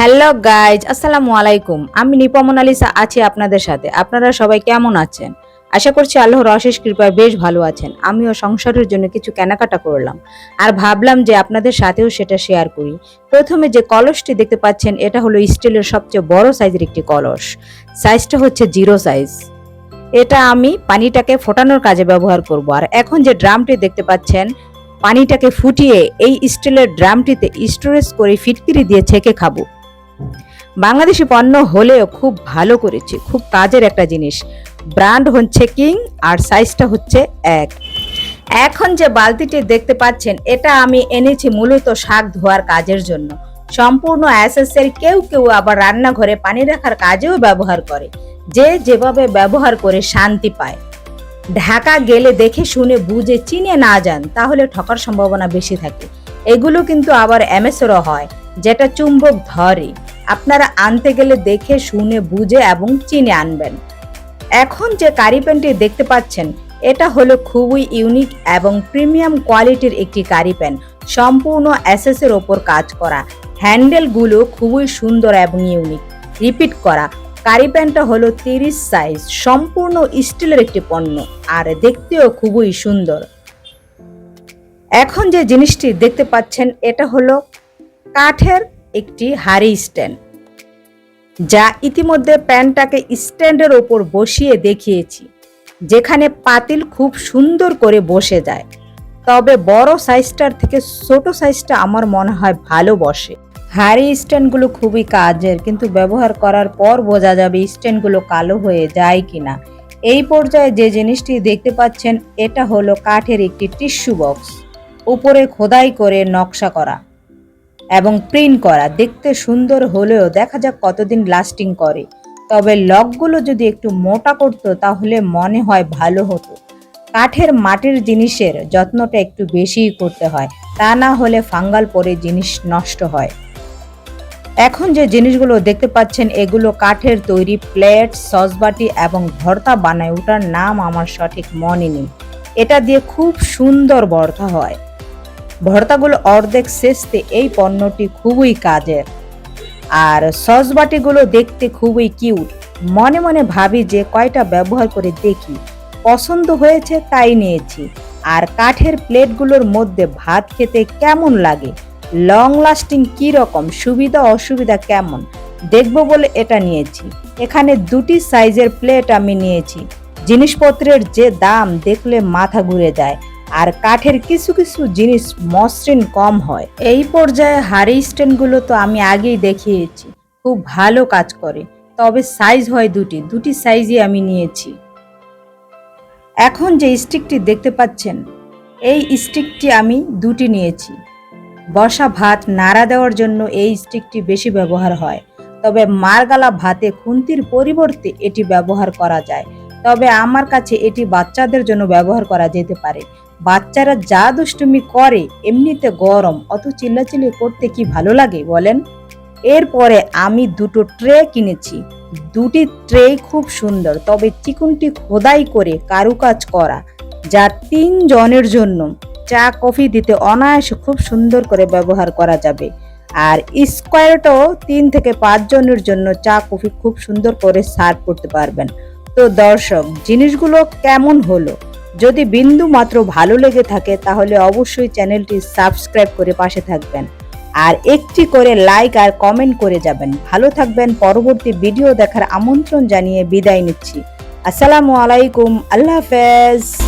Hello guys, আসসালামু আলাইকুম। আমি নিপা মোনালিসা, আছি আপনাদের সাথে। আপনারা সবাই কেমন আছেন? আশা করছি আল্লাহর অশেষ কৃপায় বেশ ভালো আছেন। আমিও সংসারের জন্য কিছু কেনাকাটা করলাম আর ভাবলাম যে আপনাদের সাথেও সেটা শেয়ার করি। প্রথমে যে কলসটি দেখতে পাচ্ছেন, এটা হলো স্টিলের সবচেয়ে বড় সাইজের একটি কলস। সাইজটা হচ্ছে জিরো সাইজ এটা আমি পানিটাকে ফোটানোর কাজে ব্যবহার করব আর এখন যে ড্রামটি দেখতে পাচ্ছেন, পানিটাকে ফুটিয়ে এই স্টিলের ড্রামটিতে স্টোরেজ করে ফিটকিরি দিয়ে ছেঁকে খাব। বাংলাদেশি পণ্য হলেও খুব ভালো করেছে, খুব কাজের একটা জিনিস। ব্র্যান্ড হচ্ছে কিং আর সাইজটা হচ্ছে এক। এখন যে বালতিটি দেখতে পাচ্ছেন, এটা আমি এনেছি মূলত শাক ধোয়ার কাজের জন্য। সম্পূর্ণ অ্যাসেসের কেউ কেউ আবার রান্নাঘরে পানি রাখার কাজেও ব্যবহার করে, যে যেভাবে ব্যবহার করে শান্তি পায়। ঢাকা গেলে দেখে শুনে বুঝে চিনে না যান, তাহলে ঠকার সম্ভাবনা বেশি থাকে। এগুলো কিন্তু আবার এমএসরও হয়, যেটা চুম্বক ধরে। আপনারা আনতে গেলে দেখে, শুনে, বুঝে এবং চিনে আনবেন। এখন যে কারি প্যানটি দেখতে পাচ্ছেন, এটা হলো খুবই ইউনিক এবং প্রিমিয়াম কোয়ালিটির একটি কারি প্যান সম্পূর্ণ অ্যাসেসের ওপর কাজ করা। হ্যান্ডেলগুলো খুবই সুন্দর এবং ইউনিক। রিপিট করা, কারি প্যানটা হলো তিরিশ সাইজ, সম্পূর্ণ স্টিলের একটি পণ্য আর দেখতেও খুবই সুন্দর। এখন যে জিনিসটি দেখতে পাচ্ছেন, এটা হলো কাঠের একটি হাড়ি স্ট্যান্ড, যা ইতিমধ্যে প্যানটাকে স্ট্যান্ডের ওপর বসিয়ে দেখিয়েছি, যেখানে পাতিল খুব সুন্দর করে বসে যায়। তবে বড় সাইজটার থেকে ছোট সাইজটা আমার মনে হয় ভালো বসে। হাড়ি স্ট্যান্ডগুলো খুবই কাজের, কিন্তু ব্যবহার করার পর বোঝা যাবে স্ট্যান্ডগুলো কালো হয়ে যায় কিনা। এই পর্যায়ে যে জিনিসটি দেখতে পাচ্ছেন, এটা হলো কাঠের একটি টিস্যু বক্স, উপরে খোদাই করে নকশা করা। এবং প্রিন্ট করা। দেখতে সুন্দর হলেও দেখা যাক কতদিন লাস্টিং করে। তবে লকগুলো যদি একটু মোটা করতো তাহলে মনে হয় ভালো হতো। কাঠের মাটির জিনিসের যত্নটা একটু বেশিই করতে হয়। তা না হলে ফাঙ্গাল পরে জিনিস নষ্ট হয়। এখন যে জিনিসগুলো দেখতে পাচ্ছেন, এগুলো কাঠের তৈরি প্লেট, সসবাটি এবং ভর্তা বানায়। ওটার নাম আমার সঠিক মনে নেই। এটা দিয়ে খুব সুন্দর ভর্তা হয়। ভর্তাগুলো অর্ধেক শেষতে এই পণ্যটি খুবই কাজের। আর সসবাটিগুলো দেখতে খুবই কিউট। মনে মনে ভাবি যে কয়টা ব্যবহার করে দেখি। পছন্দ হয়েছে তাই নিয়েছি। আর কাঠের প্লেটগুলোর মধ্যে ভাত খেতে কেমন লাগে? লং লাস্টিং কী রকম? সুবিধা অসুবিধা কেমন? দেখব বলে এটা নিয়েছি। এখানে দুটি সাইজের প্লেট আমি নিয়েছি। জিনিসপত্রের যে দাম দেখলে মাথা ঘুরে যায়। আর কাঠের কিছু কিছু জিনিস মসৃণ কম হয়। এই পর্যায়ে হাড়ি স্ট্যান্ডগুলো তো আমি আগেই দেখিয়েছি। খুব ভালো কাজ করে। তবে সাইজ হয় দুটি। দুটি সাইজই আমি নিয়েছি। এখন যে স্টিকটি দেখতে পাচ্ছেন, এই স্টিকটি আমি দুটি নিয়েছি। বসা ভাত নাড়া দেওয়ার জন্য এই স্টিকটি বেশি ব্যবহার হয়। তবে মারগালা ভাতে খুন্তির পরিবর্তে এটি ব্যবহার করা যায়। তবে আমার কাছে এটি বাচ্চাদের জন্য ব্যবহার করা যেতে পারে। বাচ্চারা যা দুষ্টুমি করে, এমনিতে গরম অত চিল্লাচিল্লি করতে কি ভালো লাগে বলেন? এরপরে আমি দুটো ট্রে কিনেছি। দুটি ট্রে খুব সুন্দর, তবে চিকুনটি খোদাই করে কারুকাজ করা, যা তিন জনের জন্য। চা, কফি দিতে অনায়াসে খুব সুন্দর করে ব্যবহার করা যাবে। আর স্কোয়ারটাও তিন থেকে পাঁচ জনের জন্য চা, কফি খুব সুন্দর করে সার্ভ করতে পারবেন। তো দর্শক, জিনিসগুলো কেমন হলো? যদি বিন্দু মাত্র ভালো লেগে থাকে, তাহলে অবশ্যই চ্যানেলটি সাবস্ক্রাইব করে পাশে থাকবেন। আর একটি করে লাইক আর কমেন্ট করে যাবেন। ভালো থাকবেন, পরবর্তী ভিডিও দেখার আমন্ত্রণ জানিয়ে বিদায় নিচ্ছি। আসসালামু আলাইকুম, আল্লাহ হাফেজ।